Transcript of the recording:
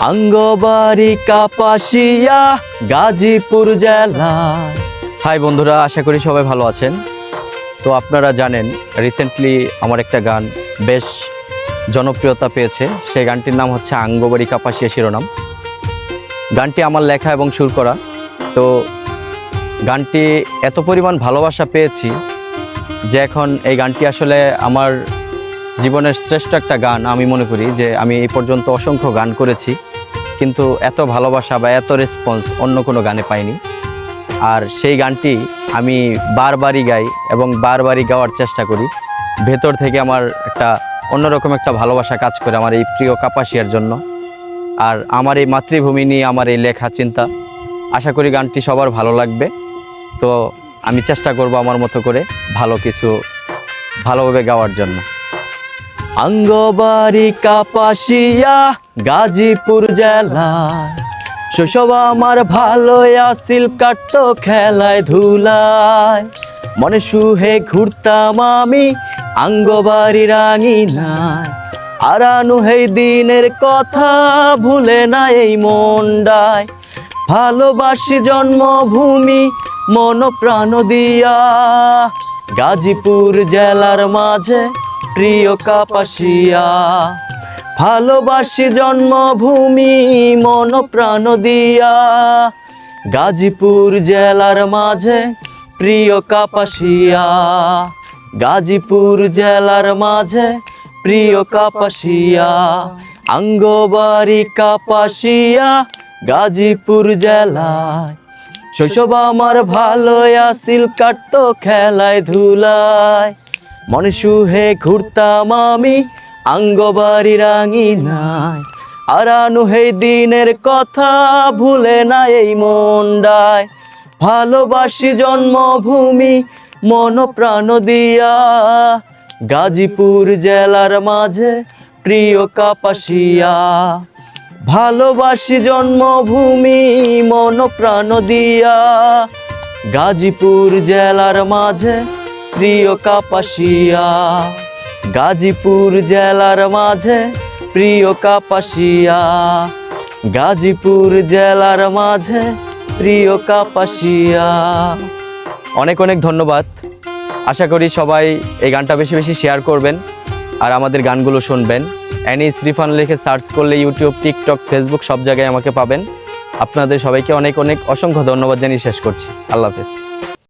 আঙ্গবাড়ি কাপাসিয়া, গাজীপুর জেলা। হাই বন্ধুরা, আশা করি সবাই ভালো আছেন। তো আপনারা জানেন রিসেন্টলি আমার একটা গান বেশ জনপ্রিয়তা পেয়েছে। সেই গানটির নাম হচ্ছে আঙ্গবাড়ি কাপাসিয়া শিরোনাম। গানটি আমার লেখা এবং সুর করা। তো গানটি এত পরিমাণ ভালোবাসা পেয়েছি যে এখন এই গানটি আসলে আমার জীবনের শ্রেষ্ঠ একটা গান আমি মনে করি যে আমি এই পর্যন্ত অসংখ্য গান করেছি, কিন্তু এত ভালোবাসা বা এত রেসপন্স অন্য কোনো গানে পাইনি। আর সেই গানটি আমি বারবারই গাই এবং বারবারই গাওয়ার চেষ্টা করি। ভেতর থেকে আমার একটা অন্যরকম একটা ভালোবাসা কাজ করে আমার এই প্রিয় কাপাসিয়ার জন্য। আর আমার এই মাতৃভূমি নিয়ে আমার এই লেখা চিন্তা, আশা করি গানটি সবার ভালো লাগবে। তো আমি চেষ্টা করব আমার মতো করে ভালো কিছু ভালোভাবে গাওয়ার জন্য। আঙ্গবাড়ি কাপাসিয়া, গাজীপুর জেলা। শৈশব আমার ভালো আসিল কাটতো খেলায় ধুলায়। মনে সুহে ঘুরতাম আমি, আঙ্গবাড়ি রাঙিনায় আরানু হেই দিনের কথা ভুলে না এই মন্ডায় ভালোবাসি জন্মভূমি মন প্রাণ দিয়া। গাজীপুর জেলার মাঝে প্রিয় কাপাসিয়া, ভালোবাসি জন্মভূমি মন প্রাণ দিয়া। গাজীপুর জেলার মাঝে প্রিয় কাপাসিয়া, গাজীপুর জেলার মাঝে প্রিয় কাপাসিয়া। আঙ্গবাড়ি কাপাসিয়া, গাজীপুর জেলায়। শৈশব আমার ভালো আসিল কাটতো খেলায় ধুলায়। মনে সুহে ঘুরতাম আমি, আঙ্গবাড়ি রাঙি নাই। আরানু হেই দিনের কথা ভুলে না এই মন্ডায় ভালোবাসি জন্মভূমি, মন প্রাণ দিয়া। গাজীপুর জেলার মাঝে প্রিয় কাপাসিয়া। ভালোবাসি জন্মভূমি, মন প্রাণ দিয়া। গাজীপুর জেলার মাঝে প্রিয় কাপাসিয়া, গাজীপুর জেলার মাঝে প্রিয় কাপাসিয়া, গাজীপুর জেলার মাঝে প্রিয় কাপাসিয়া। অনেক অনেক ধন্যবাদ। আশা করি সবাই এই গানটা বেশি বেশি শেয়ার করবেন আর আমাদের গানগুলো শুনবেন। অ্যানি শ্রীফান লিখে সার্চ করলে ইউটিউব টিকটক ফেসবুক সব জায়গায় আমাকে পাবেন। আপনাদের সবাইকে অনেক অনেক অসংখ্য ধন্যবাদ জানিয়ে শেষ করছি। আল্লাহ হাফেজ।